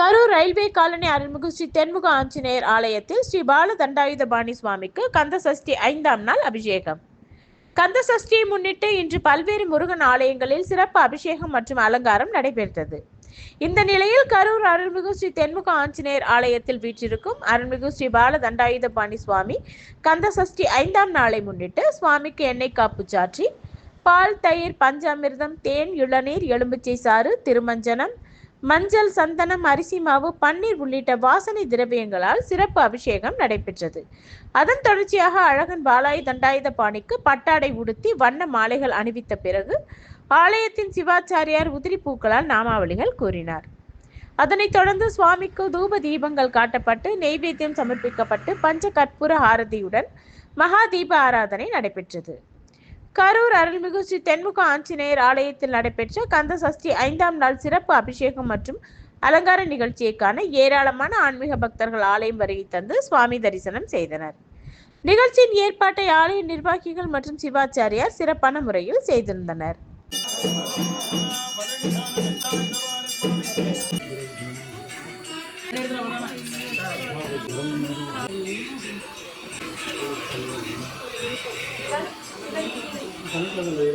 Karur railway colony அருள்மிகு ஸ்ரீ தென்முக ஆஞ்சநேயர் ஆலயத்தில் ஸ்ரீ பால தண்டாயுதபாணி சுவாமிக்கு கந்த சஷ்டி ஐந்தாம் நாள் அபிஷேகம். கந்த சஷ்டியை முன்னிட்டு இன்று பல்வேறு முருகன் ஆலயங்களில் சிறப்பு அபிஷேகம் மற்றும் அலங்காரம் நடைபெற்றது. இந்த நிலையில் கரூர் அருள்மிகு ஸ்ரீ தென்முக ஆஞ்சநேயர் ஆலயத்தில் வீற்றிருக்கும் அருள்மிகு ஸ்ரீ பால தண்டாயுதபாணி சுவாமி கந்த சஷ்டி ஐந்தாம் நாளை முன்னிட்டு சுவாமிக்கு எண்ணெய் காப்பு சாற்றி பால் தயிர் பஞ்சாமிர்தம் தேன் இளநீர் எலும்புச்சை சாறு திருமஞ்சனம் மஞ்சள் சந்தனம் அரிசி மாவு பன்னீர் உள்ளிட்ட வாசனை திரவியங்களால் சிறப்பு அபிஷேகம் நடைபெற்றது. அதன் தொடர்ச்சியாக அழகன் பாலாய் தண்டாயுத பாணிக்கு பட்டாடை உடுத்தி வண்ண மாலைகள் அணிவித்த பிறகு ஆலயத்தின் சிவாச்சாரியார் உதிரி பூக்களால் நாமாவளிகள் கூறினார். அதனைத் தொடர்ந்து சுவாமிக்கு தூப தீபங்கள் காட்டப்பட்டு நெய்வேத்தியம் சமர்ப்பிக்கப்பட்டு பஞ்ச கற்பூர ஆரதியுடன் மகா தீப ஆராதனை நடைபெற்றது. கரூர் அருள்மிகு ஸ்ரீ தென்முக ஆஞ்சநேயர் ஆலயத்தில் நடைபெற்ற கந்த சஷ்டி ஐந்தாம் நாள் சிறப்பு அபிஷேகம் மற்றும் அலங்கார நிகழ்ச்சியை காண ஏராளமான ஆன்மீக பக்தர்கள் ஆலயம் வருகை தந்து சுவாமி தரிசனம் செய்தனர். நிகழ்ச்சியின் ஏற்பாட்டை ஆலய நிர்வாகிகள் மற்றும் சிவாச்சாரியார் சிறப்பான முறையில் செய்திருந்தனர். 红色的ะเลเ